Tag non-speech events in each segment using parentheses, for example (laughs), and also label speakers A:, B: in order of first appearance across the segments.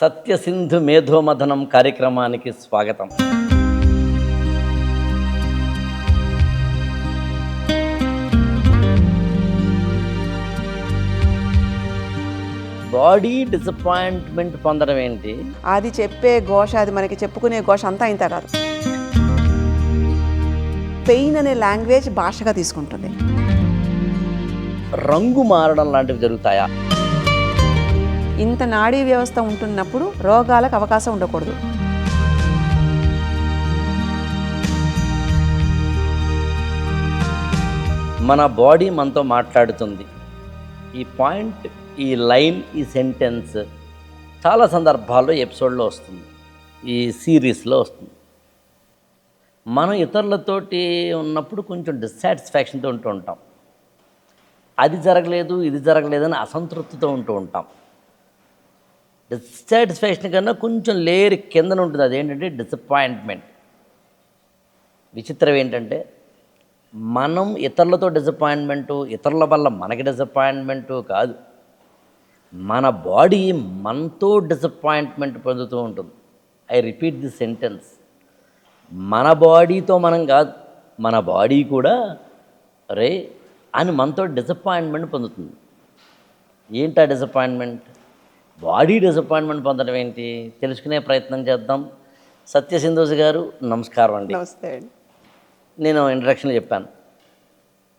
A: సత్యసింధు మేధోమథనం కార్యక్రమానికి స్వాగతం. Body disappointment పొందడం ఏంటి?
B: అది చెప్పే ఘోష అది మనకి చెప్పుకునే ఘోష అంతా ఇంత కాదు పెయిన్ అనే లాంగ్వేజ్ భాషగా తీసుకుంటుంది.
A: రంగు మారడం లాంటివి జరుగుతాయా?
B: ఇంత నాడీ వ్యవస్థ ఉంటున్నప్పుడు రోగాలకు అవకాశం ఉండకూడదు.
A: మన బాడీ మనతో మాట్లాడుతుంది. ఈ పాయింట్ ఈ లైన్ ఈ సెంటెన్స్ చాలా సందర్భాల్లో ఎపిసోడ్లో వస్తుంది. ఈ సిరీస్లో వస్తుంది. మనం ఇతరులతోటి ఉన్నప్పుడు కొంచెం డిస్సాటిస్ఫాక్షన్తో ఉంటూ ఉంటాం. అది జరగలేదు ఇది జరగలేదని అసంతృప్తితో ఉంటూ ఉంటాం. డిస్సాటిస్ఫాక్షన్ కన్నా కొంచెం లేయర్ కిందన ఉంటుంది. అదేంటంటే డిసప్పాయింట్మెంట్ విచిత్రం ఏంటంటే మనం ఇతరులతో డిసప్పాయింట్మెంటు ఇతరుల వల్ల మనకి డిసప్పాయింట్మెంటు కాదు. మన బాడీ మనతో డిసప్పాయింట్మెంట్ పొందుతూ ఉంటుంది. ఐ రిపీట్ ది సెంటెన్స్ మన బాడీతో మనం కాదు. మన బాడీ కూడా రే అని మనతో డిసప్పాయింట్మెంట్ పొందుతుంది. ఏంటా డిసప్పాయింట్మెంట్ బాడీ డిసప్పాయింట్మెంట్ పొందడం ఏంటి? తెలుసుకునే ప్రయత్నం చేద్దాం. సత్యసింధోజ్ గారు నమస్కారం అండి.
B: నమస్తే అండి.
A: నేను ఇంట్రడక్షన్లో చెప్పాను.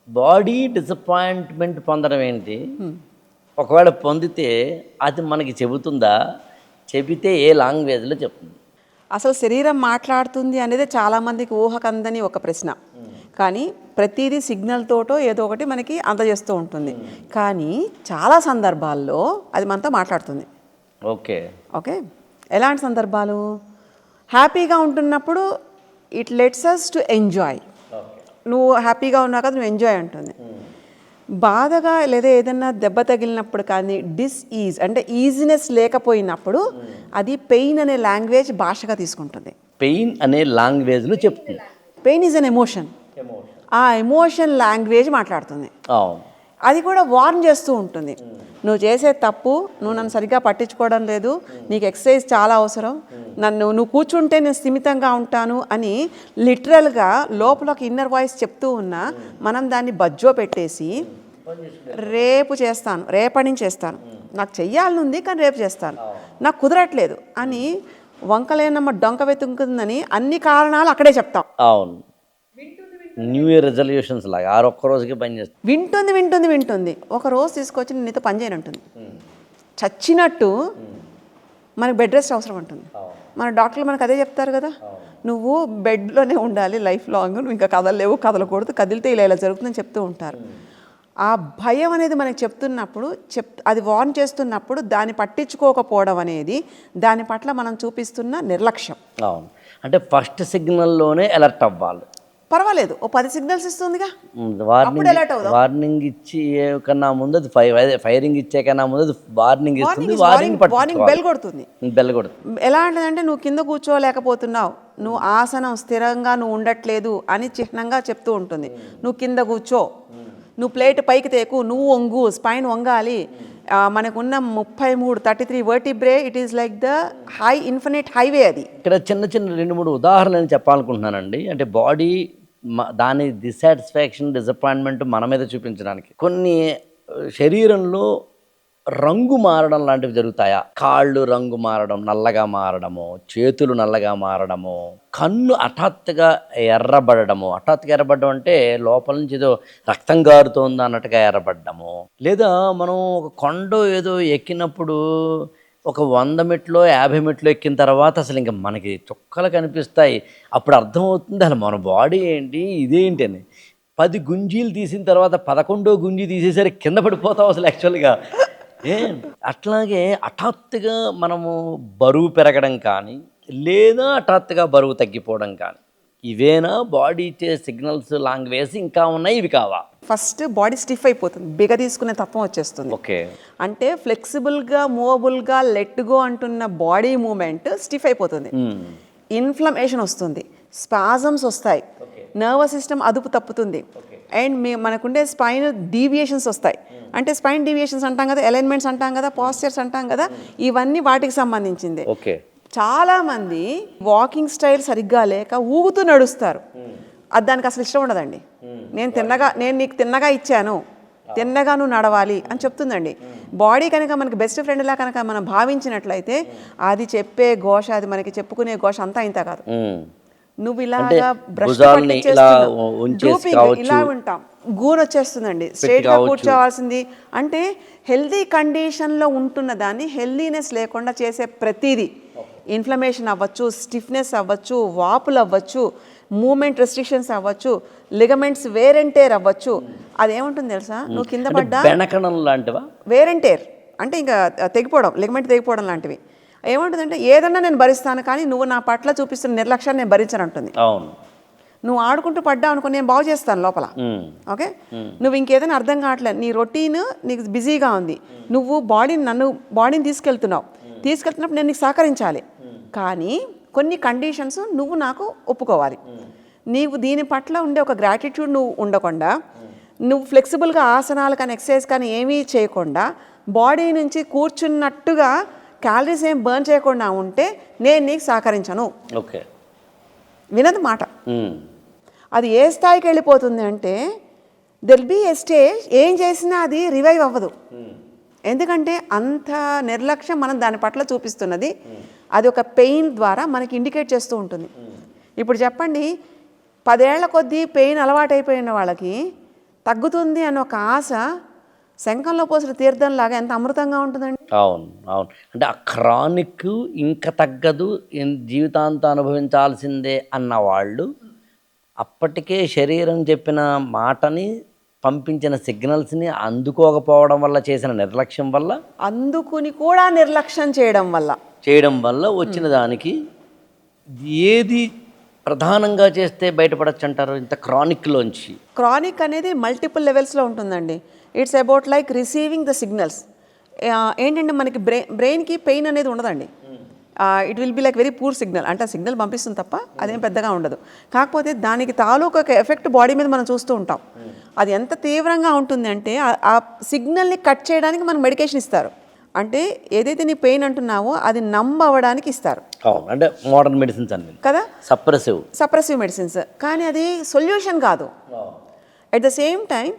A: బాడీ డిసప్పాయింట్మెంట్ పొందడం ఏంటి? ఒకవేళ పొందితే అది మనకి చెబుతుందా? చెబితే ఏ లాంగ్వేజ్లో చెప్తుంది?
B: అసలు శరీరం మాట్లాడుతుంది అనేది చాలామందికి ఊహకందని ఒక ప్రశ్న. కానీ ప్రతిదీ సిగ్నల్ తోటో ఏదో ఒకటి మనకి అందజేస్తూ ఉంటుంది. కానీ చాలా సందర్భాల్లో అది మనతో మాట్లాడుతుంది.
A: ఓకే.
B: ఓకే? ఎలాంటి సందర్భాలు? హ్యాపీగా ఉంటున్నప్పుడు it lets us to enjoy నువ్వు హ్యాపీగా ఉన్నావు కదా నువ్వు ఎంజాయ్ అంటుంది. బాధగా లేదా ఏదైనా దెబ్బ తగిలినప్పుడు కానీ డిస్ ఈజ్ అంటే ఈజినెస్ లేకపోయినప్పుడు అది పెయిన్ అనే లాంగ్వేజ్ భాషగా తీసుకుంటుంది.
A: పెయిన్ అనే లాంగ్వేజ్లో చెప్తుంది.
B: పెయిన్ ఈజ్ అన్ ఎమోషన్ ఆ ఎమోషన్ లాంగ్వేజ్ మాట్లాడుతుంది. అది కూడా వార్న్ చేస్తూ ఉంటుంది. నువ్వు చేసే తప్పు నువ్వు నన్ను సరిగ్గా పట్టించుకోవడం లేదు నీకు ఎక్సర్సైజ్ చాలా అవసరం నన్ను నువ్వు కూర్చుంటే నేను స్థిమితంగా ఉంటాను అని లిటరల్గా లోపల ఒక ఇన్నర్ వాయిస్ చెప్తూ ఉన్నా మనం దాన్ని బజ్జో పెట్టేసి రేపు చేస్తాను రేపటి నుంచి చేస్తాను. నాకు చెయ్యాలని ఉంది కానీ రేపు చేస్తాను. నాకు కుదరట్లేదు అని వంకలేనమ్మ డొంక వెతుకుందని అన్ని కారణాలు అక్కడే చెప్తాం.
A: అవును. న్యూ ఇయర్ రెజల్యూషన్స్ లాగా ఆరు ఒక్క రోజుకి పనిచేస్తుంది
B: వింటుంది వింటుంది వింటుంది. ఒక రోజు తీసుకొచ్చి నేను నీతో పని చేయనంటుంది. చచ్చినట్టు మనకి బెడ్ రెస్ట్ అవసరం ఉంటుంది మన డాక్టర్లు మనకు అదే చెప్తారు కదా? నువ్వు బెడ్లోనే ఉండాలి లైఫ్ లాంగ్ నువ్వు ఇంకా కదలలేవు కదలకూడదు. కదిలితే ఇలా ఇలా జరుగుతుందని చెప్తూ ఉంటారు. ఆ భయం అనేది మనకి చెప్తున్నప్పుడు చెప్ అది వార్న్ చేస్తున్నప్పుడు దాన్ని పట్టించుకోకపోవడం అనేది దాని పట్ల మనం చూపిస్తున్న నిర్లక్ష్యం.
A: అవును. అంటే ఫస్ట్ సిగ్నల్లోనే అలర్ట్ అవ్వాలి.
B: పర్వాలేదు ఓ పది సిగ్నల్స్ ఇస్తుందిగా.
A: వార్నింగ్. వార్నింగ్ ఇచ్చి కన్నా ముందు అది ఫైరింగ్ ఇచ్చే కన్నా ముందు అది వార్నింగ్ ఇస్తుంది వార్నింగ్
B: వార్నింగ్ బెల్ కొడుతుంది.
A: బెల్ కూడా
B: ఎలా అంటదంటే నువ్వు కింద కూర్చోలేకపోతున్నావు నువ్వు ఆసనం స్థిరంగా నువ్వు ఉండట్లేదు అని చిహ్నంగా చెప్తూ ఉంటుంది. నువ్వు కింద కూర్చో నువ్వు ప్లేట్ పైకి తేకు నువ్వు వంగు స్పైన్ వంగాలి. మనకున్న ముప్పై మూడు thirty three vertebrae it is like the high infinite highway అది.
A: ఇక్కడ చిన్న చిన్న రెండు మూడు ఉదాహరణలు చెప్పాలనుకుంటున్నానండి. అంటే బాడీ దాని డిసాటిస్ఫాక్షన్ డిసప్పాయింట్మెంట్ మన మీద చూపించడానికి. కొన్ని శరీరంలో రంగు మారడం లాంటివి జరుగుతాయా? కాళ్ళు రంగు మారడం నల్లగా మారడము చేతులు నల్లగా మారడము కన్ను హఠాత్తుగా ఎర్రబడము హఠాత్తుగా ఎర్రబడడం అంటే లోపల నుంచి ఏదో రక్తం గారుతోంది అన్నట్టుగా ఎర్రబడ్డము. లేదా మనం ఒక కొండ ఏదో ఎక్కినప్పుడు ఒక వంద మెట్లో యాభై మెట్లు ఎక్కిన తర్వాత అసలు ఇంకా మనకి చుక్కలు కనిపిస్తాయి. అప్పుడు అర్థమవుతుంది అసలు మన బాడీ ఏంటి ఇదేంటి అని. పది గుంజీలు తీసిన తర్వాత పదకొండో గుంజీ తీసేసరికి కింద పడిపోతావు అసలు యాక్చువల్గా. ఏ? అట్లాగే హఠాత్తుగా మనము బరువు పెరగడం కానీ లేదా హఠాత్తుగా బరువు తగ్గిపోవడం కానీ ఇవేనా? బాడీ ఇచ్చే సిగ్నల్స్ లాంగ్వేజ్ ఇంకా ఉన్నాయి ఇవి కావా?
B: ఫస్ట్ బాడీ స్టిఫ్ అయిపోతుంది బిగ తీసుకునే తత్వం వచ్చేస్తుంది.
A: ఓకే.
B: అంటే ఫ్లెక్సిబుల్గా మూవబుల్గా లెట్ గో అంటున్న బాడీ మూమెంట్ స్టిఫ్ అయిపోతుంది. ఇన్ఫ్లమేషన్ వస్తుంది స్పాజమ్స్ వస్తాయి నర్వస్ సిస్టమ్ అదుపు తప్పుతుంది. అండ్ మీ మనకుండే స్పైన్ డీవియేషన్స్ వస్తాయి. అంటే స్పైన్ డీవియేషన్స్ అంటాం కదా అలైన్మెంట్స్ అంటాం కదా పాస్చర్స్ అంటాం కదా ఇవన్నీ వాటికి సంబంధించింది.
A: ఓకే
B: చాలా మంది వాకింగ్ స్టైల్ సరిగ్గా లేక ఊగుతూ నడుస్తారు. అది దానికి అసలు ఇష్టం ఉండదండి. నేను తిన్నగా నేను నీకు తిన్నగా ఇచ్చాను. తిన్నగా నువ్వు నడవాలి అని చెప్తుందండి. బాడీ కనుక మనకి బెస్ట్ ఫ్రెండ్లా కనుక మనం భావించినట్లయితే అది చెప్పే ఘోష అది మనకి చెప్పుకునే ఘోష అంతా ఇంత కాదు. నువ్వు ఇలాగా బ్రష్
A: ఇలా
B: ఉంటాం. గూన్ వచ్చేస్తుందండి. స్ట్రైట్గా
A: కావచ్చు.
B: కూర్చోవాల్సింది. అంటే హెల్దీ కండిషన్లో ఉంటున్న దాన్ని హెల్దీనెస్ లేకుండా చేసే ప్రతిదీ. ఇన్ఫ్లమేషన్ అవ్వచ్చు స్టిఫ్నెస్ అవ్వచ్చు వాపులు అవ్వచ్చు మూమెంట్ రెస్ట్రిక్షన్స్ అవ్వచ్చు లిగమెంట్స్ వేరెంటేర్ అవ్వచ్చు. అదేముంటుంది తెలుసా? నువ్వు కింద పడ్డా?
A: లాంటివా?
B: వేరెంటేర్ అంటే ఇంకా తెగిపోవడం లిగమెంట్ తెగిపోవడం లాంటివి. ఏముంటుందంటే ఏదన్నా నేను భరిస్తాను కానీ నువ్వు నా పట్ల చూపిస్తున్న నిర్లక్ష్యాన్ని నేను భరించనంటుంది.
A: అవును.
B: నువ్వు ఆడుకుంటూ పడ్డావు అనుకో నేను బాగు చేస్తాను లోపల. ఓకే? నువ్వు ఇంకేదైనా అర్థం కావట్లేదు నీ రొటీన్ నీకు బిజీగా ఉంది. నువ్వు బాడీని నన్ను బాడీని తీసుకెళ్తున్నావు. తీసుకెళ్తున్నప్పుడు నేను నీకు సహకరించాలి. కానీ కొన్ని కండిషన్స్ నువ్వు నాకు ఒప్పుకోవాలి. నీవు దీని పట్ల ఉండే ఒక గ్రాటిట్యూడ్ నువ్వు ఉండకుండా నువ్వు ఫ్లెక్సిబుల్గా ఆసనాలు కానీ ఎక్సర్సైజ్ కానీ ఏమీ చేయకుండా బాడీ నుంచి కూర్చున్నట్టుగా క్యాలరీస్ ఏం బర్న్ చేయకుండా ఉంటే నేను నీకు సహకరించను.
A: ఓకే.
B: వినదు మాట. అది ఏ స్థాయికి వెళ్ళిపోతుంది అంటే దెల్ బీ ఏ స్టేజ్ ఏం చేసినా అది రివైవ్ అవ్వదు. ఎందుకంటే అంత నిర్లక్ష్యం మనం దాని పట్ల చూపిస్తున్నది. అది ఒక పెయిన్ ద్వారా మనకి ఇండికేట్ చేస్తూ ఉంటుంది. ఇప్పుడు చెప్పండి పదేళ్ళ కొద్దీ పెయిన్ అలవాటైపోయిన వాళ్ళకి తగ్గుతుంది అన్న ఒక ఆశ శంఖంలో పోసిన తీర్థంలాగా ఎంత అమృతంగా ఉంటుందండి?
A: అవును అవును. అంటే ఆ క్రానిక్ ఇంకా తగ్గదు జీవితాంతం అనుభవించాల్సిందే అన్న వాళ్ళు అప్పటికే శరీరం చెప్పిన మాటని పంపించిన సిగ్నల్స్ని అందుకోకపోవడం వల్ల చేసిన నిర్లక్ష్యం వల్ల
B: అందుకుని కూడా నిర్లక్ష్యం చేయడం వల్ల.
A: చేయడం వల్ల వచ్చిన దానికి ఏది ప్రధానంగా చేస్తే బయటపడచ్చు అంటారు ఇంత క్రానిక్లోంచి.
B: క్రానిక్ అనేది మల్టిపుల్ లెవెల్స్లో ఉంటుందండి. It's about like receiving the signals. ఏంటంటే మనకి బ్రెయిన్ బ్రెయిన్కి పెయిన్ అనేది ఉండదండి. It will be like very poor signal. అంటే ఆ సిగ్నల్ పంపిస్తుంది తప్ప అదేం పెద్దగా ఉండదు. కాకపోతే దానికి తాలూకు ఒక ఎఫెక్ట్ బాడీ మీద మనం చూస్తూ ఉంటాం. అది ఎంత తీవ్రంగా ఉంటుంది అంటే ఆ- ఆ సిగ్నల్ని కట్ చేయడానికి మనకు మెడికేషన్ ఇస్తారు. అంటే ఏదైతే నీ పెయిన్ అంటున్నావో అది నమ్మ అవ్వడానికి ఇస్తారు
A: అంటే మోడర్న్ మెడిసిన్స్ అన్ని.
B: కదా?
A: సప్రెసివ్
B: సప్రెసివ్ మెడిసిన్స్ కానీ అది సొల్యూషన్ కాదు. అట్ ద సేమ్ టైం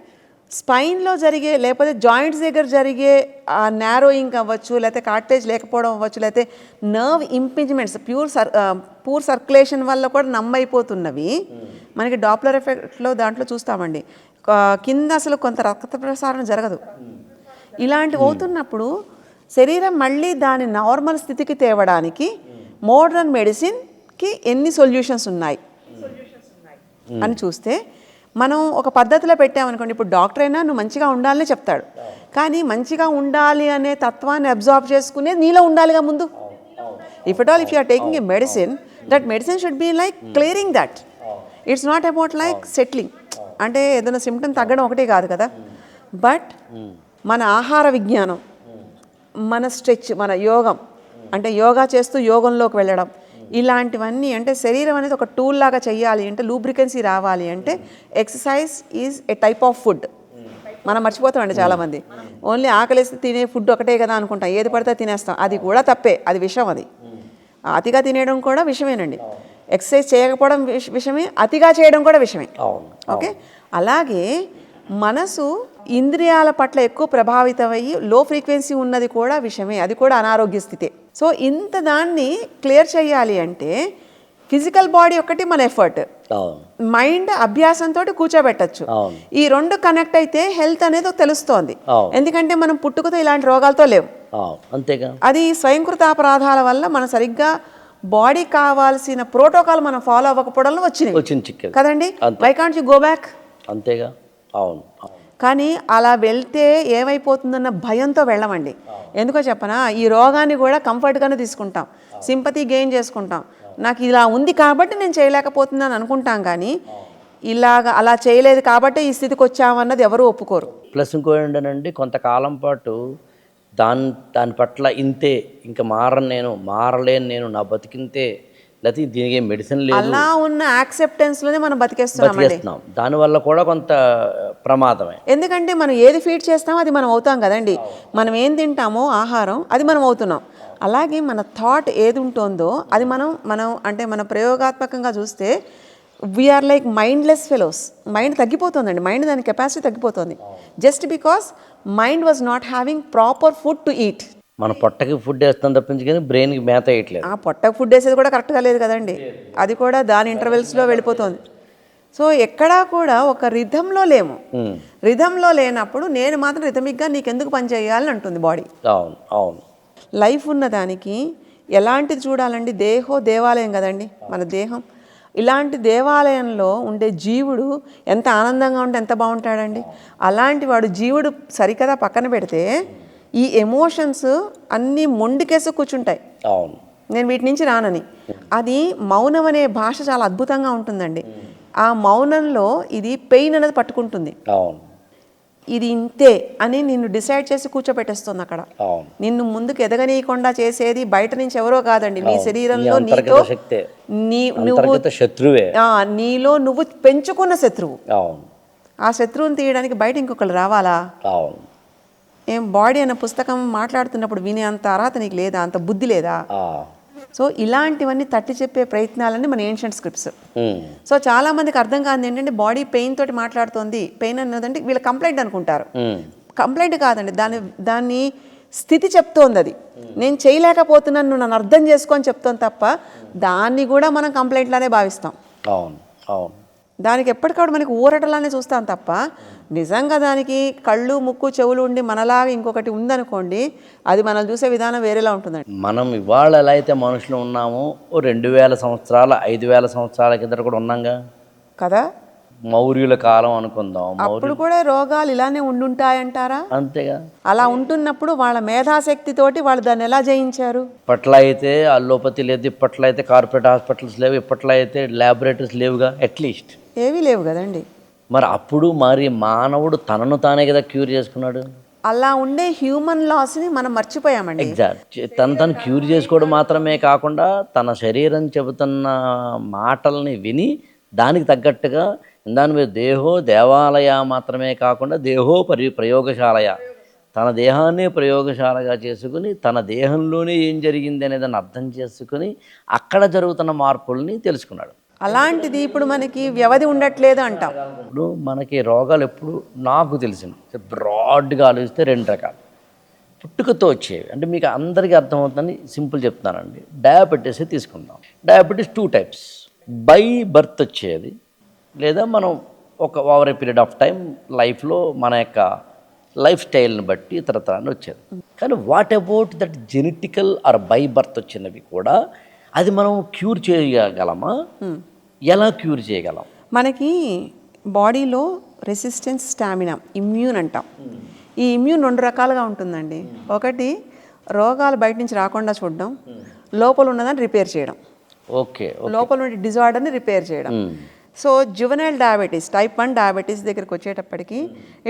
B: స్పైన్లో జరిగే లేకపోతే జాయింట్స్ దగ్గర జరిగే ఆ నారోయింగ్ అవ్వచ్చు లేకపోతే కార్టేజ్ లేకపోవడం అవ్వచ్చు లేకపోతే nerve impingements pure sir poor circulation వల్ల కూడా నమ్మైపోతున్నవి మనకి డాప్లర్ ఎఫెక్ట్లో దాంట్లో చూస్తామండి. కింద అసలు కొంత రక్త ప్రసారణ జరగదు. ఇలాంటివి అవుతున్నప్పుడు శరీరం మళ్ళీ దాని నార్మల్ స్థితికి తేవడానికి మోడర్న్ మెడిసిన్కి ఎన్ని సొల్యూషన్స్ ఉన్నాయి? అని చూస్తే మనం ఒక పద్ధతిలో పెట్టామనుకోండి ఇప్పుడు డాక్టర్ అయినా నువ్వు మంచిగా ఉండాలని చెప్తాడు. కానీ మంచిగా ఉండాలి అనే తత్వాన్ని అబ్జార్బ్ చేసుకునే నీలో ఉండాలిగా ముందు. If at all if you are taking a medicine that medicine should be like clearing that it's not about like settling అంటే ఏదైనా సిమ్టమ్ తగ్గడం ఒకటే కాదు కదా. బట్ మన ఆహార విజ్ఞానం మన స్ట్రెచ్ మన యోగం. అంటే యోగా చేస్తూ యోగంలోకి వెళ్ళడం. ఇలాంటివన్నీ అంటే శరీరం అనేది ఒక టూల్ లాగా చేయాలి అంటే లూబ్రికెన్సీ రావాలి అంటే exercise is a type of food మనం మర్చిపోతామండి చాలామంది. ఓన్లీ ఆకలిస్తే తినే ఫుడ్ ఒకటే కదా అనుకుంటాం. ఏది పడితే తినేస్తాం. అది కూడా తప్పే. అది విషం అది. అతిగా తినేయడం కూడా విషమేనండి. ఎక్సర్సైజ్ చేయకపోవడం విష- విషమే అతిగా చేయడం కూడా విషమే. ఓకే? అలాగే మనసు ఇంద్రియాల పట్ల ఎక్కువ ప్రభావితమయ్యి లో ఫ్రీక్వెన్సీ ఉన్నది కూడా విషయమే అది కూడా అనారోగ్య స్థితే. సో ఇంత దాన్ని క్లియర్ చేయాలి అంటే ఫిజికల్ బాడీ ఒకటి మన ఎఫర్ట్ మైండ్ అభ్యాసంతో కూర్చోబెట్టచ్చు. ఈ రెండు కనెక్ట్ అయితే హెల్త్ అనేది తెలుస్తోంది. ఎందుకంటే మనం పుట్టుకతో ఇలాంటి రోగాలతో లేవు
A: అంతేగా.
B: అది స్వయంకృత అపరాధాల వల్ల మనం సరిగ్గా బాడీ కావాల్సిన ప్రోటోకాల్ మనం ఫాలో అవ్వకపోవడంలో వచ్చినాయి
A: వచ్చింది
B: కదండి. Why can't you go back
A: అంతేగా. అవును.
B: కానీ అలా వెళ్తే ఏమైపోతుందన్న భయంతో వెళ్ళమండి. ఎందుకో చెప్పనా ఈ రోగాన్ని కూడా కంఫర్ట్గానే తీసుకుంటాం. సింపతి గెయిన్ చేసుకుంటాం. నాకు ఇలా ఉంది కాబట్టి నేను చేయలేకపోతున్నాను అనుకుంటాం కానీ ఇలాగ అలా చేయలేదు కాబట్టి ఈ స్థితికి వచ్చామన్నది ఎవరు ఒప్పుకోరు.
A: ప్లస్ ఇంకో ఏంటంటే కొంతకాలం పాటు దాని దాని పట్ల ఇంతే ఇంకా మారను నేను మారలేను నేను నా బతికింతే లేకపోతే దీనికి మెడిసిన్ లేదు.
B: అలా ఉన్న యాక్సెప్టెన్స్లోనే మనం
A: బతికేస్తున్నాం. దానివల్ల కూడా కొంత ప్రమాదమే.
B: ఎందుకంటే మనం ఏది ఫీడ్ చేస్తామో అది మనం అవుతాం కదండి. మనం ఏం తింటామో ఆహారం అది మనం అవుతున్నాం. అలాగే మన థాట్ ఏది ఉంటుందో అది మనం మనం అంటే మన ప్రయోగాత్మకంగా చూస్తే we are like mindless fellows mind తగ్గిపోతుందండి. Mind దాని కెపాసిటీ తగ్గిపోతుంది. Just because mind was not having proper food to eat
A: మన పొట్టకి ఫుడ్ వేస్తాం తప్పించి కానీ బ్రెయిన్కి మేత వేయట్లేదు.
B: ఆ పొట్టకు ఫుడ్ వేసేది కూడా కరెక్ట్గా లేదు కదండి. అది కూడా దాని ఇంటర్వెల్స్లో వెళ్ళిపోతుంది. సో ఎక్కడా కూడా ఒక రిధంలో లేము. రిధంలో లేనప్పుడు నేను మాత్రం రిథమిక్గా నీకెందుకు పని చేయాలని అంటుంది బాడీ
A: అవును అవును.
B: లైఫ్ ఉన్న దానికి ఎలాంటిది చూడాలండి? దేహో దేవాలయం కదండి మన దేహం. ఇలాంటి దేవాలయంలో ఉండే జీవుడు ఎంత ఆనందంగా ఉంటే ఎంత బాగుంటాడండి. అలాంటి వాడు జీవుడు సరికదా పక్కన పెడితే ఈ ఎమోషన్స్ అన్నీ మొండికేసి కూర్చుంటాయి.
A: అవును.
B: నేను వీటి నుంచి రానని. అది మౌనం అనే భాష చాలా అద్భుతంగా ఉంటుందండి. ఆ మౌనంలో ఇది పెయిన్ అనేది పట్టుకుంటుంది.
A: అవును.
B: ఇది ఇంతే అని నిన్ను డిసైడ్ చేసి కూర్చోపెట్టేస్తుంది అక్కడ. నిన్ను ముందుకు ఎదగనీయకుండా చేసేది బయట నుంచి ఎవరో కాదండి. నీ శరీరంలో నీతో. నీ నువ్వు
A: శత్రువే.
B: నీలో నువ్వు పెంచుకున్న శత్రువు. ఆ శత్రువుని తీయడానికి బయట ఇంకొకరు రావాలా? ఏం బాడీ అన్న పుస్తకం మాట్లాడుతున్నప్పుడు వినే అంత అర్హత నీకు లేదా? అంత బుద్ధి లేదా. సో ఇలాంటివన్నీ తట్టి చెప్పే ప్రయత్నాలన్నీ మన ఏన్షియంట్ స్క్రిప్ట్స్. సో చాలా మందికి అర్థం కాదు ఏంటంటే బాడీ పెయిన్ తోటి మాట్లాడుతోంది. పెయిన్ అన్నదంటే వీళ్ళ కంప్లైంట్ అనుకుంటారు. కంప్లైంట్ కాదండి. దాని దాన్ని స్థితి చెప్తోంది అది. నేను చేయలేకపోతున్నాను నువ్వు నన్ను అర్థం చేసుకొని చెప్తాను తప్ప దాన్ని కూడా మనం కంప్లైంట్లానే భావిస్తాం.
A: అవును. అవును.
B: దానికి ఎప్పటికప్పుడు మనకి ఊరటలానే చూస్తాం తప్ప నిజంగా దానికి కళ్ళు ముక్కు చెవులు ఉండి మనలాగా ఇంకొకటి ఉందనుకోండి అది మనల్ని చూసే విధానం వేరేలా ఉంటుందండి.
A: మనం ఇవాళ ఎలా అయితే మనుషులు ఉన్నామో రెండు వేల సంవత్సరాల ఐదు వేల సంవత్సరాల కింద కూడా ఉన్నాంగా?
B: కదా?
A: మౌర్యుల కాలం అనుకుందాం.
B: అప్పుడు కూడా రోగాలు ఇలానే ఉండుంటాయంటారా?
A: అంతేగా.
B: అలా ఉంటున్నప్పుడు వాళ్ళ మేధాశక్తితోటి వాళ్ళు దాన్ని ఎలా జయించారు?
A: ఇప్పట్లో అయితే అల్లోపతి లేదు ఇప్పట్లో అయితే కార్పొరేట్ హాస్పిటల్స్ లేవు ఇప్పట్లో అయితే ల్యాబొరేటరీస్ లేవుగా అట్లీస్ట్
B: ఏవీ లేవు కదండి.
A: మరి అప్పుడు మరి మానవుడు తనను తానే కదా క్యూర్ చేసుకున్నాడు?
B: అలా ఉండే హ్యూమన్ లాస్ని మనం మర్చిపోయామండి.
A: ఎగ్జాక్ట్ తను తను క్యూర్ చేసుకోవడం మాత్రమే కాకుండా తన శరీరం చెబుతున్న మాటల్ని విని దానికి తగ్గట్టుగా దాని మీద దేహో దేవాలయ మాత్రమే కాకుండా దేహో పరి ప్రయోగశాలయ. తన దేహాన్ని ప్రయోగశాలగా చేసుకుని తన దేహంలోనే ఏం జరిగింది అనేదాన్ని అర్థం చేసుకుని అక్కడ జరుగుతున్న మార్పుల్ని తెలుసుకున్నాడు.
B: అలాంటిది ఇప్పుడు మనకి వ్యవధి ఉండట్లేదు అంటాం.
A: ఇప్పుడు మనకి రోగాలు ఎప్పుడు నాకు తెలిసిన బ్రాడ్గా ఆలోచిస్తే రెండు రకాలు. పుట్టుకతో వచ్చేవి. అంటే మీకు అందరికీ అర్థమవుతుందని సింపుల్ చెప్తానండి డయాబెటీస్ తీసుకుందాం. Diabetes two types. By birth వచ్చేది. లేదా మనం ఒక over a period of time లైఫ్లో మన యొక్క లైఫ్ స్టైల్ని బట్టి ఇతరతరాన్ని వచ్చేది. కానీ what about that genetical or by birth వచ్చినవి కూడా అది మనం క్యూర్ చేయగలమా? ఎలా క్యూర్ చేయగలం?
B: మనకి బాడీలో రెసిస్టెన్స్ స్టామినా ఇమ్యూన్ అంటాం. ఈ ఇమ్యూన్ రెండు రకాలుగా ఉంటుందండి. ఒకటి రోగాలు బయట నుంచి రాకుండా చూడడం. లోపల ఉన్నదాన్ని రిపేర్ చేయడం.
A: ఓకే
B: లోపల ఉండే డిజార్డర్ని రిపేర్ చేయడం. So juvenile diabetes type one diabetes దగ్గరికి వచ్చేటప్పటికి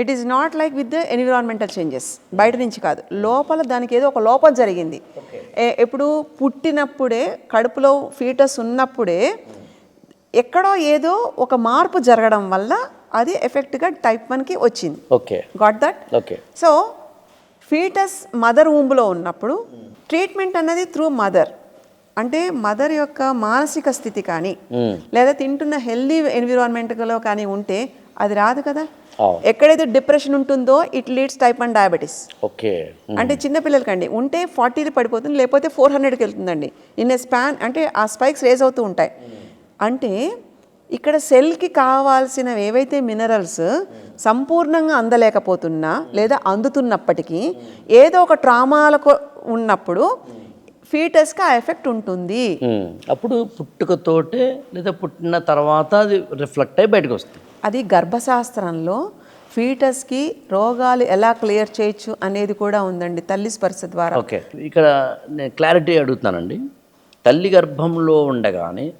B: it is not like with the environmental changes బయట నుంచి కాదు. లోపల దానికి ఏదో ఒక లోపం జరిగింది. ఎప్పుడు పుట్టినప్పుడే కడుపులో ఫీటస్ ఉన్నప్పుడే ఎక్కడో ఏదో ఒక మార్పు జరగడం వల్ల అది ఎఫెక్ట్గా టైప్ వన్కి వచ్చింది.
A: Okay
B: got that
A: okay
B: so foetus mother ఊంబులో ఉన్నప్పుడు ట్రీట్మెంట్ అన్నది త్రూ మదర్ అంటే మదర్ యొక్క మానసిక స్థితి కానీ. లేదా తింటున్న హెల్దీ ఎన్విరాన్మెంట్లో కానీ ఉంటే అది రాదు కదా. ఎక్కడైతే డిప్రెషన్ ఉంటుందో it leads type one diabetes.
A: Okay.
B: అంటే చిన్నపిల్లలకండి ఉంటే ఫార్టీది పడిపోతుంది లేకపోతే ఫోర్ హండ్రెడ్కి వెళ్తుందండి. ఇన్ స్పాన్ అంటే ఆ స్పైక్స్ రేజ్ అవుతూ ఉంటాయి. అంటే ఇక్కడ సెల్కి కావాల్సిన ఏవైతే మినరల్స్ సంపూర్ణంగా అందలేకపోతున్నా లేదా అందుతున్నప్పటికీ ఏదో ఒక ట్రామాలకు ఉన్నప్పుడు ఫీటస్కి ఆ ఎఫెక్ట్ ఉంటుంది.
A: అప్పుడు పుట్టుకతోటే లేదా పుట్టిన తర్వాత అది రిఫ్లెక్ట్ అయ్యి బయటకు వస్తుంది
B: అది గర్భశాస్త్రంలో ఫీటస్కి రోగాలు ఎలా క్లియర్ చేయొచ్చు అనేది కూడా ఉందండి తల్లి స్పర్శ ద్వారా.
A: ఓకే. ఇక్కడ నేను క్లారిటీ అడుగుతున్నానండి. తల్లి గర్భంలో ఉండగానే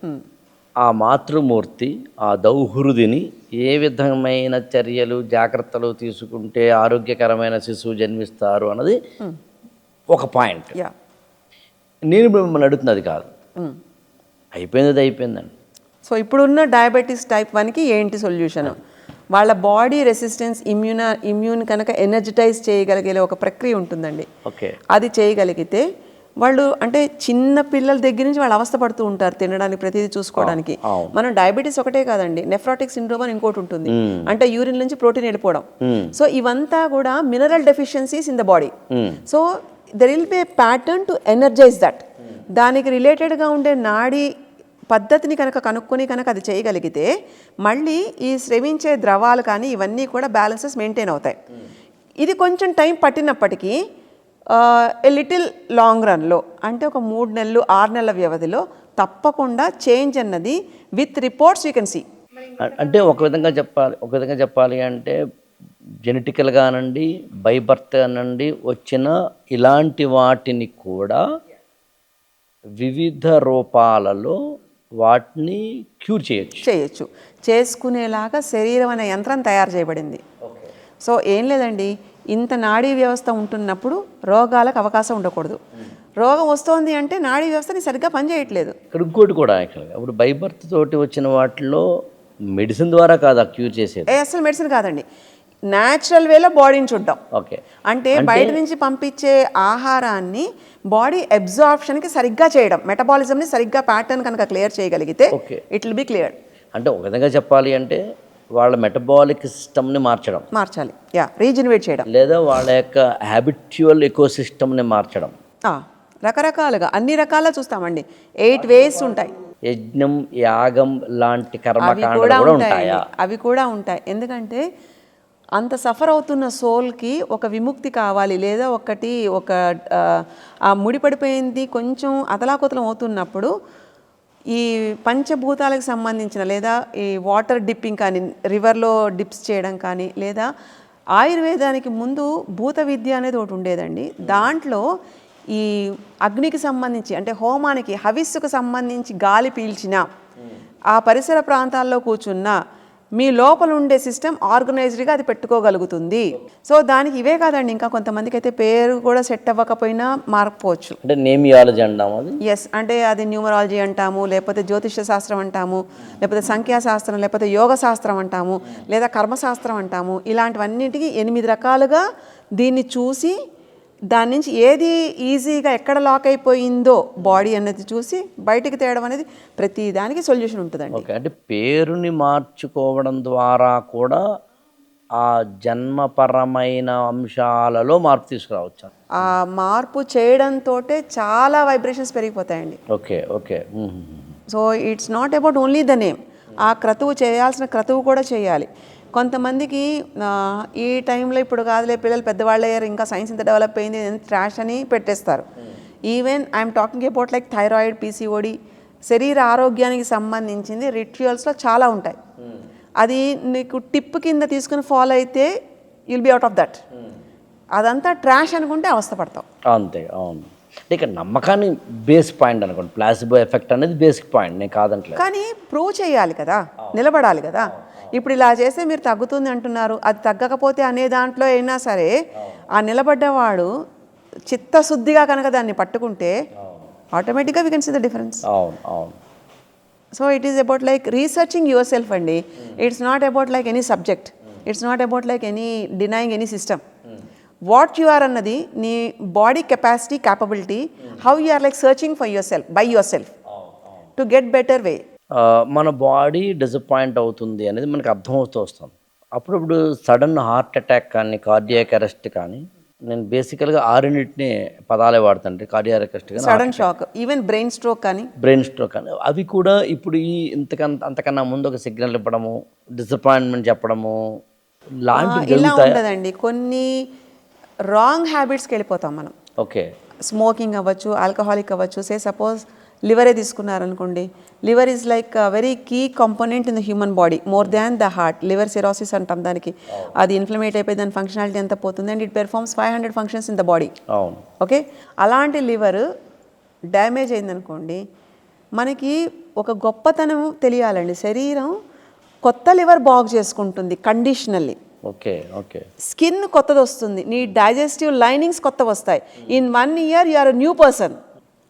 A: ఆ మాతృమూర్తి ఆ దౌహృదిని ఏ విధమైన చర్యలు జాగ్రత్తలు తీసుకుంటే ఆరోగ్యకరమైన శిశువు జన్మిస్తారు అన్నది ఒక పాయింట్.
B: యా.
A: నేను ఇప్పుడు మిమ్మల్ని అడుగుతున్నది కాదు. అయిపోయింది అది అయిపోయిందండి.
B: సో ఇప్పుడున్న డయాబెటీస్ టైప్ వన్కి ఏంటి సొల్యూషన్? వాళ్ళ బాడీ రెసిస్టెన్స్ ఇమ్యూన ఇమ్యూన్ కనుక ఎనర్జిటైజ్ చేయగలిగే ఒక ప్రక్రియ ఉంటుందండి.
A: ఓకే.
B: అది చేయగలిగితే వాళ్ళు అంటే చిన్న పిల్లల దగ్గర నుంచి వాళ్ళు అవస్థ పడుతూ ఉంటారు తినడానికి ప్రతిదీ చూసుకోవడానికి. మనం డయాబెటీస్ ఒకటే కాదండి నెఫ్రాటిక్ సిండ్రోమ్ అని ఇంకోటి ఉంటుంది. అంటే యూరిన్ నుంచి ప్రోటీన్ వెళ్ళిపోవడం. సో ఇవంతా కూడా mineral deficiencies in the body. So there will be a pattern to energise that దానికి రిలేటెడ్గా ఉండే నాడీ పద్ధతిని కనుక కనుక్కొని కనుక అది చేయగలిగితే మళ్ళీ ఈ శ్రవించే ద్రవాలు కానీ ఇవన్నీ కూడా బ్యాలెన్సెస్ మెయింటైన్ అవుతాయి. ఇది కొంచెం టైం పట్టినప్పటికీ ఏ లిటిల్ లాంగ్ రన్లో అంటే ఒక మూడు నెలలు ఆరు నెలల వ్యవధిలో తప్పకుండా చేంజ్ అన్నది with reports you can see
A: అంటే ఒక విధంగా చెప్పాలి ఒక విధంగా చెప్పాలి అంటే జెనెటికల్గా అనండి బై బర్త్ అనండి వచ్చిన ఇలాంటి వాటిని కూడా వివిధ రూపాలలో వాటిని క్యూర్ చేయొచ్చు.
B: చేయొచ్చు. చేసుకునేలాగా శరీరం అనే యంత్రం తయారు చేయబడింది. సో ఏం లేదండి. ఇంత నాడీ వ్యవస్థ ఉంటున్నప్పుడు రోగాలకు అవకాశం ఉండకూడదు. రోగం వస్తోంది అంటే నాడీ వ్యవస్థని సరిగ్గా పనిచేయట్లేదు
A: ఇక్కడ ఇంకోటి కూడా యాక్చువల్గా ఇప్పుడు బై బర్త్ తోటి వచ్చిన వాటిలో మెడిసిన్ ద్వారా కాదు క్యూర్ చేసేది?
B: అసలు మెడిసిన్ కాదండి. న్యాచురల్ వేలో బాడీని చూడడం.
A: ఓకే.
B: అంటే బయట నుంచి పంపించే ఆహారాన్ని బాడీ అబ్జార్ప్షన్కి సరిగ్గా చేయడం మెటబాలిజంని సరిగ్గా ప్యాటర్న్ కనుక క్లియర్ చేయగలిగితే ఇట్ విల్ బి క్లియర్
A: అంటే ఒక విధంగా చెప్పాలి అంటే వాళ్ళ మెటబాలిక్ సిస్టమ్ని మార్చడం.
B: మార్చాలి. యా రీజనరేట్ చేయడం.
A: లేదా వాళ్ళ యొక్క హ్యాబిట్యువల్ ఎకోసిస్టమ్ని మార్చడం.
B: ఆ, రకరకాలుగా అన్ని రకాల చూస్తామండి. ఎయిట్ వేస్ ఉంటాయి.
A: యజ్ఞం యాగం లాంటి కర్మకాండలు
B: కూడా ఉంటాయా? అవి కూడా ఉంటాయి. ఎందుకంటే అంత సఫర్ అవుతున్న సోల్కి ఒక విముక్తి కావాలి లేదా ఒకటి ఒక ఆ, ముడిపడిపోయింది కొంచెం అతలాకుతలం అవుతున్నప్పుడు ఈ పంచభూతాలకు సంబంధించిన లేదా ఈ వాటర్ డిప్పింగ్ కానీ రివర్లో డిప్స్ చేయడం కానీ లేదా ఆయుర్వేదానికి ముందు భూత విద్య అనేది ఒకటి ఉండేదండి. దాంట్లో ఈ అగ్నికి సంబంధించి అంటే హోమానికి హవిస్సుకు సంబంధించి గాలి పీల్చిన ఆ పరిసర ప్రాంతాల్లో కూర్చున్న మీ లోపల ఉండే సిస్టమ్ ఆర్గనైజ్డ్గా అది పెట్టుకోగలుగుతుంది. సో దానికి ఇవే కాదండి ఇంకా కొంతమందికి అయితే పేరు కూడా సెట్ అవ్వకపోయినా మారకపోవచ్చు
A: అంటే నేమియాలజీ అంటాం అది?
B: ఎస్ అంటే అది న్యూమరాలజీ అంటాము లేకపోతే జ్యోతిష శాస్త్రం అంటాము లేకపోతే సంఖ్యాశాస్త్రం లేకపోతే యోగ శాస్త్రం అంటాము లేదా కర్మశాస్త్రం అంటాము. ఇలాంటివన్నిటికీ ఎనిమిది రకాలుగా దీన్ని చూసి దాని నుంచి ఏది ఈజీగా ఎక్కడ లాక్ అయిపోయిందో బాడీ అనేది చూసి బయటికి తేయడం అనేది ప్రతి దానికి సొల్యూషన్ ఉంటుందండి.
A: ఓకే అంటే పేరుని మార్చుకోవడం ద్వారా కూడా ఆ జన్మపరమైన అంశాలలో మార్పు తీసుకురావచ్చు?
B: ఆ మార్పు చేయడంతో చాలా vibrations పెరిగిపోతాయండి.
A: Okay okay.
B: So it's not about only the name. ఆ క్రతువు చేయాల్సిన క్రతువు కూడా చేయాలి. కొంతమందికి ఈ టైంలో ఇప్పుడు కాదులే పిల్లలు పెద్దవాళ్ళు అయ్యారు ఇంకా సైన్స్ ఇంత డెవలప్ అయింది ట్రాష్ అని పెట్టేస్తారు. Even I'm talking about like thyroid PCOD శరీర ఆరోగ్యానికి సంబంధించింది రిచువల్స్లో చాలా ఉంటాయి. అది నీకు టిప్ కింద తీసుకుని ఫాలో అయితే you'll be out of that అదంతా ట్రాష్ అనుకుంటే అవస్థపడతావు
A: అంతే అవును. ఇక్కడ నమ్మకాన్ని బేస్ పాయింట్ అనుకోండి ప్లాసిబో ఎఫెక్ట్ అనేది బేసిక్ పాయింట్ నేను కాదంటలేదు.
B: కానీ ప్రూవ్ చేయాలి కదా నిలబడాలి కదా. ఇప్పుడు ఇలా చేస్తే మీరు తగ్గుతుంది అంటున్నారు. అది తగ్గకపోతే అనే దాంట్లో అయినా సరే ఆ నిలబడ్డవాడు చిత్తశుద్ధిగా కనుక దాన్ని పట్టుకుంటే ఆటోమేటిక్గా we can see the difference so it is about like researching yourself అండి. It's not about like any subject it's not about like any denying any system what you are అన్నది నీ body capacity capability how you are like searching for yourself by yourself to get better way
A: మన body disappoint అవుతుంది అనేది మనకు అర్థమవుతూ వస్తుంది. అప్పుడప్పుడు sudden heart attack కానీ కార్డియాక్ అరెస్ట్ కానీ నేను బేసికల్గా ఆరునిటిని పదాలే వాడుతుంటే కార్డియాక్ అరెస్ట్ కానీ
B: sudden shock even brain stroke కానీ.
A: బ్రెయిన్ స్ట్రోక్ అని అవి కూడా ఇప్పుడు ఈ ఇంతకన్నా అంతకన్నా ముందు ఒక సిగ్నల్ ఇవ్వడము డిసప్పాయింట్మెంట్ చెప్పడము లాంటివి
B: ఇలా ఉండదండి. కొన్ని రాంగ్ హ్యాబిట్స్కి వెళ్ళిపోతాం మనం.
A: ఓకే.
B: స్మోకింగ్ అవ్వచ్చు ఆల్కహాలిక్ అవ్వచ్చు. సే సపోజ్ లివరే తీసుకున్నారనుకోండి liver is like very key component in the human body more than the heart. Liver cirrhosis అంటాం దానికి. అది ఇన్ఫ్లమేట్ అయిపోయి దాని ఫంక్షనాలిటీ ఎంత పోతుంది and it performs five hundred functions in the body. Okay? అలాంటి లివర్ డ్యామేజ్ అయిందనుకోండి మనకి ఒక గొప్పతనం తెలియాలండి. శరీరం కొత్త లివర్ బాగు చేసుకుంటుంది కండిషనల్లీ.
A: Okay okay.
B: స్కిన్ కొత్తది వస్తుంది నీ డైజెస్టివ్ లైనింగ్స్ కొత్త వస్తాయి in one year you are new person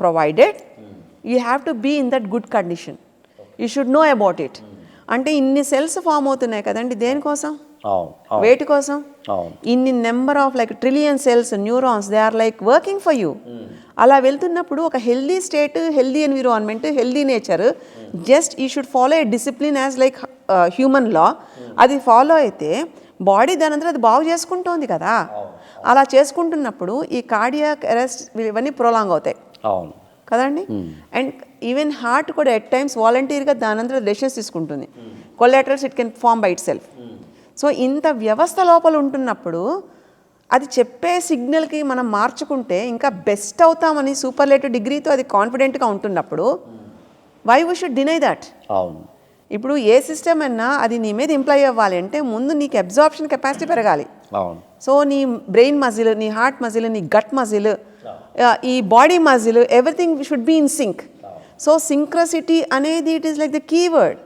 B: provided you have to be in that good condition you should know about it అంటే ఇన్ని సెల్స్ ఫామ్ అవుతున్నాయి కదండి. దేనికోసం వేటి కోసం? ఇన్ని number of like trillion cells neurons they are like working for you అలా వెళ్తున్నప్పుడు ఒక healthy state healthy environment healthy nature just ఈ should follow a discipline as like human law అది ఫాలో అయితే బాడీ దాని అంతా అది బాగు చేసుకుంటోంది కదా. అలా చేసుకుంటున్నప్పుడు ఈ కార్డియాక్ అరెస్ట్ ఇవన్నీ ప్రొలాంగ్ అవుతాయి.
A: అవును.
B: కదండి? అండ్ ఈవెన్ హార్ట్ కూడా ఎట్ టైమ్స్ వాలంటీర్గా దానంతా డెసిషన్స్ తీసుకుంటుంది. Collaterals it can form by itself so ఇంత వ్యవస్థ లోపల ఉంటున్నప్పుడు అది చెప్పే సిగ్నల్కి మనం మార్చుకుంటే ఇంకా బెస్ట్ అవుతామని సూపర్లేటివ్ డిగ్రీతో అది కాన్ఫిడెంట్గా ఉంటున్నప్పుడు why we should deny that
A: అవును.
B: ఇప్పుడు ఏ సిస్టమ్ అన్నా అది నీ మీద ఇంప్లై అవ్వాలి అంటే ముందు నీకు అబ్జార్ప్షన్ కెపాసిటీ పెరగాలి.
A: అవును.
B: సో నీ బ్రెయిన్ మజిల్ నీ హార్ట్ మజిల్ నీ గట్ మజిల్ ఈ body muscle everything should be in sync. So synchronicity అనేది it is like the keyword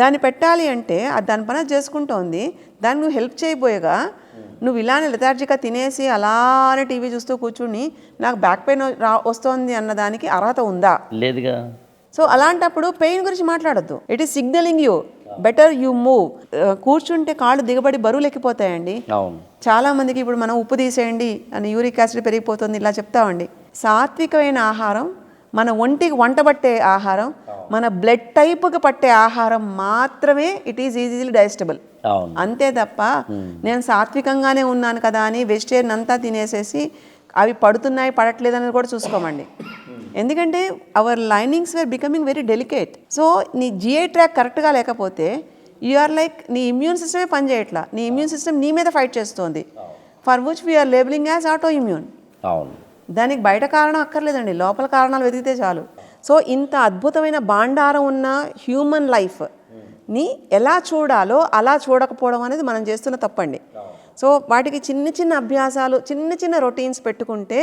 B: దాన్ని పెట్టాలి అంటే అది దాని పని చేసుకుంటోంది. దాన్ని నువ్వు హెల్ప్ చేయబోయేగా నువ్వు ఇలానే లెథార్జిగా తినేసి అలానే టీవీ చూస్తూ కూర్చుని నాకు బ్యాక్ పెయిన్ రా వస్తోంది అన్న దానికి అర్హత ఉందా?
A: లేదుగా.
B: సో అలాంటప్పుడు పెయిన్ గురించి మాట్లాడొద్దు. It is signalling you better you move కూర్చుంటే కాళ్ళు దిగబడి బరువులు ఎక్కిపోతాయండి
A: అవును.
B: చాలా మందికి ఇప్పుడు మనం ఉప్పు తీసేయండి అని యూరిక్ యాసిడ్ పెరిగిపోతుంది ఇలా చెప్తామండి. సాత్వికమైన ఆహారం మన ఒంటికి వంట పట్టే ఆహారం మన బ్లడ్ టైప్కి పట్టే ఆహారం మాత్రమే ఇట్ ఈజ్ ఈజీలీ డైజెస్టబుల్ అంతే తప్ప నేను సాత్వికంగానే ఉన్నాను కదా అని వెజిటేరియన్ అంతా తినేసేసి అవి పడుతున్నాయి పడట్లేదు అనేది కూడా చూసుకోమండి. ఎందుకంటే our linings were becoming very delicate so నీ జిఐ ట్రాక్ కరెక్ట్గా లేకపోతే యు ఆర్ లైక్ నీ ఇమ్యూన్ సిస్టమే పనిచేయట్లా నీ ఇమ్యూన్ సిస్టమ్ నీ మీద ఫైట్ చేస్తోంది. For which we're labelling as autoimmune
A: అవును.
B: దానికి బయట కారణం అక్కర్లేదండి. లోపల కారణాలు వెతికితే చాలు. సో ఇంత అద్భుతమైన భాండారం ఉన్న హ్యూమన్ లైఫ్ని ఎలా చూడాలో అలా చూడకపోవడం అనేది మనం చేస్తున్న తప్పండి. సో వాటికి చిన్న చిన్న అభ్యాసాలు చిన్న చిన్న రొటీన్స్ పెట్టుకుంటే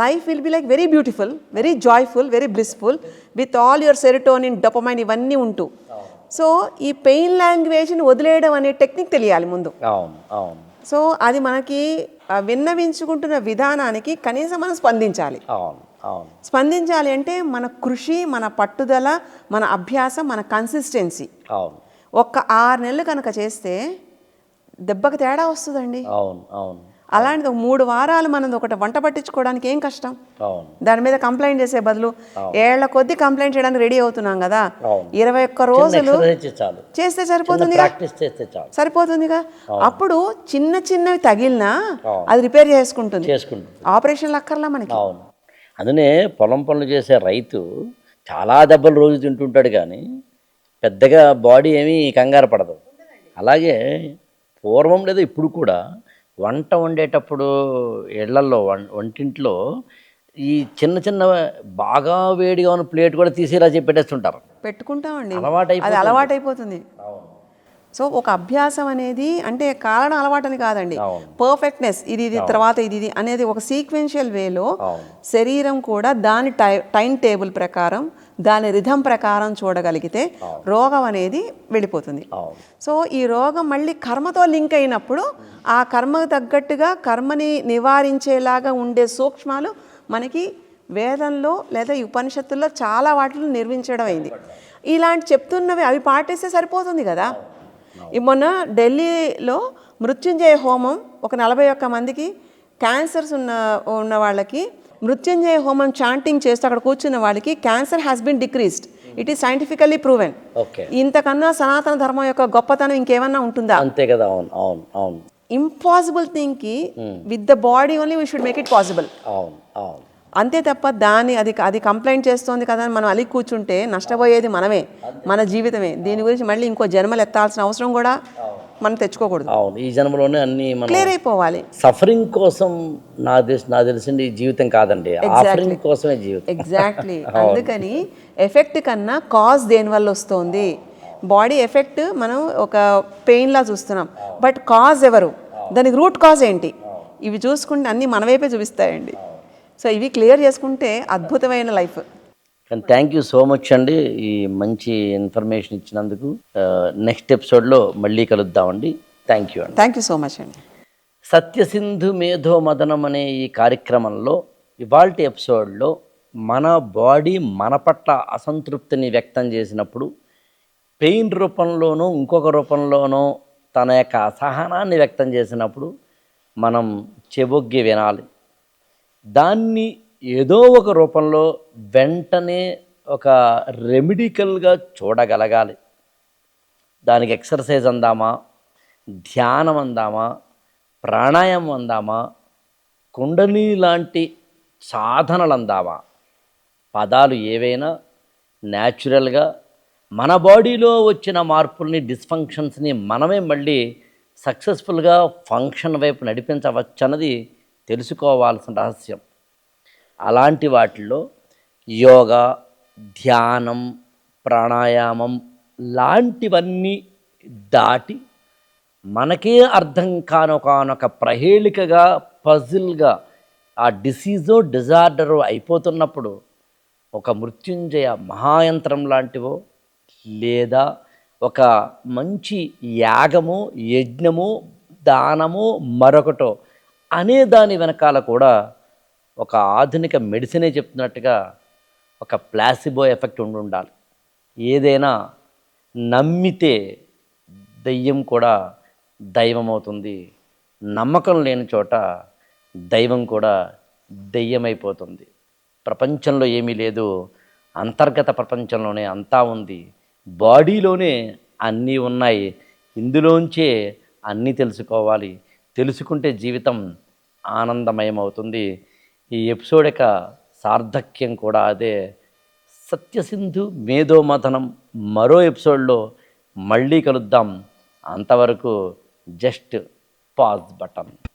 B: life will be like very beautiful very joyful very blissful with all your serotonin dopamine ఇవన్నీ ఉంటూ. సో ఈ పెయిన్ లాంగ్వేజ్ని వదిలేయడం అనే టెక్నిక్ తెలియాలి ముందు. సో అది మనకి విన్నవించుకుంటున్న విధానానికి కనీసం మనం స్పందించాలి. స్పందించాలి అంటే మన కృషి మన పట్టుదల మన అభ్యాసం మన కన్సిస్టెన్సీ ఒక్క ఆరు నెలలు కనుక చేస్తే దెబ్బకి తేడా వస్తుందండి.
A: అవును అవును.
B: అలాంటిది ఒక మూడు వారాలు మనం ఒకటి వంట పట్టించుకోవడానికి ఏం కష్టం. దాని మీద కంప్లైంట్ చేసే బదులు ఏళ్ళ కొద్దీ కంప్లైంట్ చేయడానికి రెడీ అవుతున్నాం కదా. ఇరవై ఒక్క రోజులు చేస్తే
A: చాలు.
B: సరిపోతుందిగా? అప్పుడు చిన్న చిన్నవి తగిలినా. అది రిపేర్ చేసుకుంటుంది. ఆపరేషన్లు అక్కర్లా మనకి.
A: అవును. అందునే పొలం పనులు చేసే రైతు చాలా దెబ్బలు రోజు తింటుంటాడు కానీ పెద్దగా బాడీ ఏమీ కంగారు పడదు. అలాగే పూర్వం లేదా ఇప్పుడు కూడా వంట వండేటప్పుడు ఇళ్ళల్లో వంటింట్లో ఈ చిన్న చిన్న బాగా వేడిగా ఉన్న ప్లేట్ కూడా తీసి ఇలా చెప్పి పెట్టేస్తుంటారు
B: పెట్టుకుంటామండి. అది అలవాటైపోతుంది సో ఒక అభ్యాసం అనేది అంటే కారణం అలవాటని కాదండి. పర్ఫెక్ట్నెస్ ఇది ఇది తర్వాత ఇది ఇది అనేది ఒక సీక్వెన్షియల్ వేలో. శరీరం కూడా దాని టై టైం టేబుల్ ప్రకారం దాని రిధం ప్రకారం చూడగలిగితే రోగం అనేది వెళ్ళిపోతుంది. సో ఈ రోగం మళ్ళీ కర్మతో లింక్ అయినప్పుడు ఆ కర్మకు తగ్గట్టుగా కర్మని నివారించేలాగా ఉండే సూక్ష్మాలు మనకి వేదంలో లేదా ఈ ఉపనిషత్తుల్లో చాలా వాటిని నిర్మించడం అయింది. ఇలాంటి చెప్తున్నవి అవి పాటిస్తే సరిపోతుంది కదా? మొన్న ఢిల్లీలో మృత్యుంజయ హోమం ఒక నలభై ఒక్క మందికి క్యాన్సర్స్ ఉన్న ఉన్న వాళ్ళకి మృత్యుంజయ హోమం చాంటింగ్ చేస్తూ అక్కడ కూర్చున్న వాళ్ళకి cancer has been decreased it is scientifically proven
A: okay
B: ఇంతకన్నా సనాతన ధర్మం యొక్క గొప్పతనం ఇంకేమన్నా ఉంటుందా?
A: అంతే కదా అవును అవును అవును.
B: Impossible థింగ్కి with the body only we should make it possible
A: అవును అవును.
B: అంతే తప్ప దాన్ని అది అది కంప్లైంట్ చేస్తోంది కదా అని మనం అలిగి కూర్చుంటే నష్టపోయేది మనమే మన జీవితమే. దీని గురించి మళ్ళీ ఇంకో జన్మలు ఎత్తాల్సిన అవసరం కూడా? మనం తెచ్చుకోకూడదు.
A: అవును ఈ జన్మలోనే అన్ని
B: క్లియర్ అయిపోవాలి.
A: సఫరింగ్ కోసం నా తెలిసి నాకు తెలిసింది జీవితం కాదండి. ఆఫరింగ్ కోసమే జీవితం.
B: ఎగ్జాక్ట్లీ (laughs) అందుకని ఎఫెక్ట్ కన్నా కాజ్ దేని వల్ల వస్తుంది? బాడీ ఎఫెక్ట్ మనం ఒక పెయిన్లా చూస్తున్నాం. బట్ కాజ్ ఎవరు? దానికి రూట్ కాజ్ ఏంటి? ఇవి చూసుకుంటే అన్నీ మన వైపే చూపిస్తాయండి. సో ఇవి క్లియర్ చేసుకుంటే అద్భుతమైన లైఫ్
A: కానీ థ్యాంక్ యూ సో మచ్ అండి ఈ మంచి ఇన్ఫర్మేషన్ ఇచ్చినందుకు. నెక్స్ట్ ఎపిసోడ్లో మళ్ళీ కలుద్దామండి. థ్యాంక్ యూ అండి.
B: థ్యాంక్ యూ సో మచ్ అండి.
A: సత్యసింధు మేధో మదనం అనే ఈ కార్యక్రమంలో ఇవాల్టి ఎపిసోడ్లో మన బాడీ మన పట్ల అసంతృప్తిని వ్యక్తం చేసినప్పుడు పెయిన్ రూపంలోనూ ఇంకొక రూపంలోనూ తన యొక్క అసహనాన్ని వ్యక్తం చేసినప్పుడు మనం చెబొగ్గి వినాలి. దాన్ని ఏదో ఒక రూపంలో వెంటనే ఒక రెమిడికల్గా చూడగలగాలి. దానికి ఎక్సర్సైజ్ అందామా? ధ్యానం అందామా? ప్రాణాయామం అందామా? కుండలి లాంటి సాధనలు అందామా? పదాలు ఏవైనా న్యాచురల్గా మన బాడీలో వచ్చిన మార్పుల్ని డిస్ఫంక్షన్స్ని మనమే మళ్ళీ సక్సెస్ఫుల్గా ఫంక్షన్ వైపు నడిపించవచ్చన్నది తెలుసుకోవాల్సిన రహస్యం. అలాంటి వాటిల్లో యోగా ధ్యానం ప్రాణాయామం లాంటివన్నీ దాటి మనకే అర్థం కానొకానొక ప్రహేళికగా పజిల్గా ఆ డిసీజో డిజార్డరో అయిపోతున్నప్పుడు ఒక మృత్యుంజయ మహాయంత్రం లాంటివో లేదా ఒక మంచి యాగము యజ్ఞము దానము మరొకటో అనే దాని వెనకాల కూడా ఒక ఆధునిక మెడిసినే చెప్తున్నట్టుగా ఒక ప్లాసిబో ఎఫెక్ట్ ఉండి ఉండాలి. ఏదైనా నమ్మితే దయ్యం కూడా దైవం అవుతుంది నమ్మకం లేని చోట దైవం కూడా దెయ్యమైపోతుంది. ప్రపంచంలో ఏమీ లేదు. అంతర్గత ప్రపంచంలోనే అంతా ఉంది. బాడీలోనే అన్నీ ఉన్నాయి. ఇందులోంచే అన్నీ తెలుసుకోవాలి. తెలుసుకుంటే జీవితం ఆనందమయమవుతుంది. ఈ ఎపిసోడ్ యొక్క సార్థక్యం కూడా అదే. సత్యసింధు మేధోమథనం మరో ఎపిసోడ్లో మళ్ళీ కలుద్దాం. అంతవరకు జస్ట్ పాజ్ బటన్.